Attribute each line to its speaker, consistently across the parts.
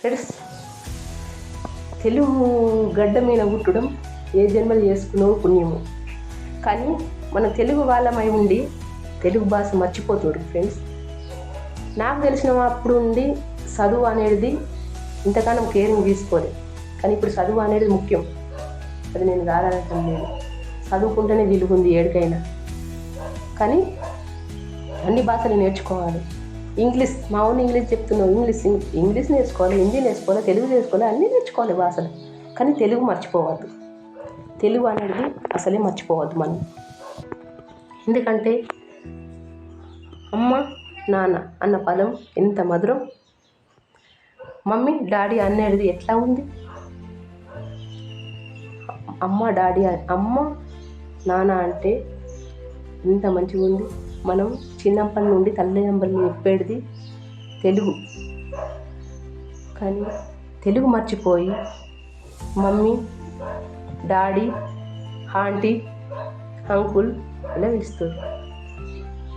Speaker 1: Friends Telugu గడ్డ మీద పుట్టడం ఏ జన్మలు చేసుకున్నావు పుణ్యము. కానీ మన తెలుగు వాళ్ళమై ఉండి తెలుగు భాష మర్చిపోతాడు ఫ్రెండ్స్ నాకు తెలిసిన అప్పుడు ఉండి చదువు అనేది ఇంతకాలం కేరింగ్ తీసుకోలేదు కానీ ఇప్పుడు చదువు అనేది ముఖ్యం. అది నేను కాదనటం లేదు. చదువుకుంటేనే విలుగుంది ఏడికైనా. కానీ అన్ని భాషలు నేర్చుకోవాలి. ఇంగ్లీష్ మా ఊరిని ఇంగ్లీష్ చెప్తున్నావు ఇంగ్లీష్ ఇంగ్లీష్ నేర్చుకోవాలి హిందీ నేర్చుకోవాలి తెలుగు నేర్చుకోవాలి అన్నీ నేర్చుకోవాలి భాషలు కానీ తెలుగు మర్చిపోవద్దు. తెలుగు అనేది అసలే మర్చిపోవద్దు మనం. ఎందుకంటే అమ్మ నాన్న అన్న పదం ఎంత మధురం. మమ్మీ డాడీ అనేది ఎట్లా ఉంది? అమ్మ డాడీ అమ్మ నాన్న అంటే ఎంత మంచిగా ఉంది మనం చిన్నప్పటి నుండి తల్లిదండ్రులు చెప్పేది తెలుగు. కానీ తెలుగు మర్చిపోయి మమ్మీ డాడీ ఆంటీ అంకుల్ ఇలా పిలుస్తారు.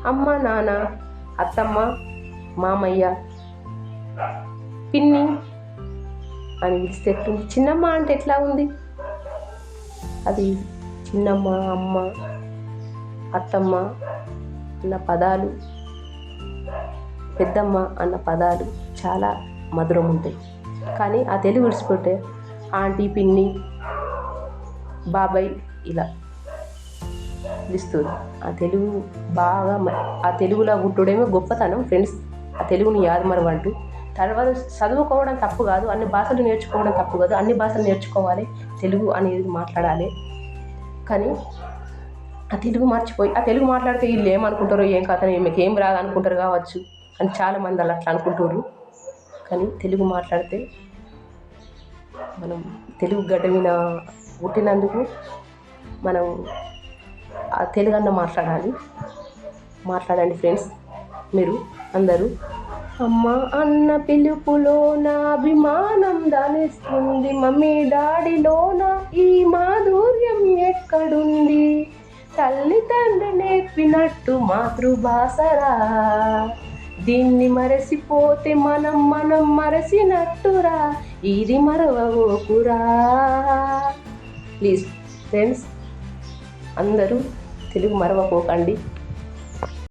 Speaker 1: అమ్మ నాన్న అత్తమ్మ మామయ్య పిన్ని అని పిలిస్తే ఎట్లుంది? చిన్నమ్మ అంటే ఎట్లా ఉంది? అది చిన్నమ్మ అమ్మ అత్తమ్మ అన్న పదాలు పెద్దమ్మ అన్న పదాలు చాలా మధురం ఉంటాయి. కానీ ఆ తెలుగు విడిచిపెట్టే ఆంటీ పిన్ని బాబాయ్ ఇలా పిలుస్తుంది ఆ తెలుగు బాగా ఆ తెలుగులో ఉంటుడేమో గొప్పతనం ఫ్రెండ్స్. ఆ తెలుగుని యాదమరవంటూ తర్వాత చదువుకోవడం తప్పు కాదు అన్ని భాషలు నేర్చుకోవడం తప్పు కాదు అన్ని భాషలు నేర్చుకోవాలి తెలుగు అనేది మాట్లాడాలి. కానీ ఆ తెలుగు మర్చిపోయి ఆ తెలుగు మాట్లాడితే వీళ్ళు ఏమనుకుంటారో ఏం కథ మీకు ఏం రాదు అనుకుంటారు కావచ్చు అని చాలామంది అలా అట్లా అనుకుంటారు. కానీ తెలుగు మాట్లాడితే మనం తెలుగు గడ్డ మీద పుట్టినందుకు మనం ఆ తెలుగు అన్న మాట్లాడాలి. మాట్లాడండి ఫ్రెండ్స్ మీరు అందరూ. అమ్మ అన్న పిలుపులో నా అభిమానం దానిస్తుంది మమ్మీ డాడీలో నా ఈ మాధురి చెప్పినట్టు మాతృభాషరా. దీన్ని మరసిపోతే మనం మనం మరసినట్టురా. ఇది మరవకురా ప్లీజ్ ఫ్రెండ్స్ అందరూ తెలుగు మరవపోకండి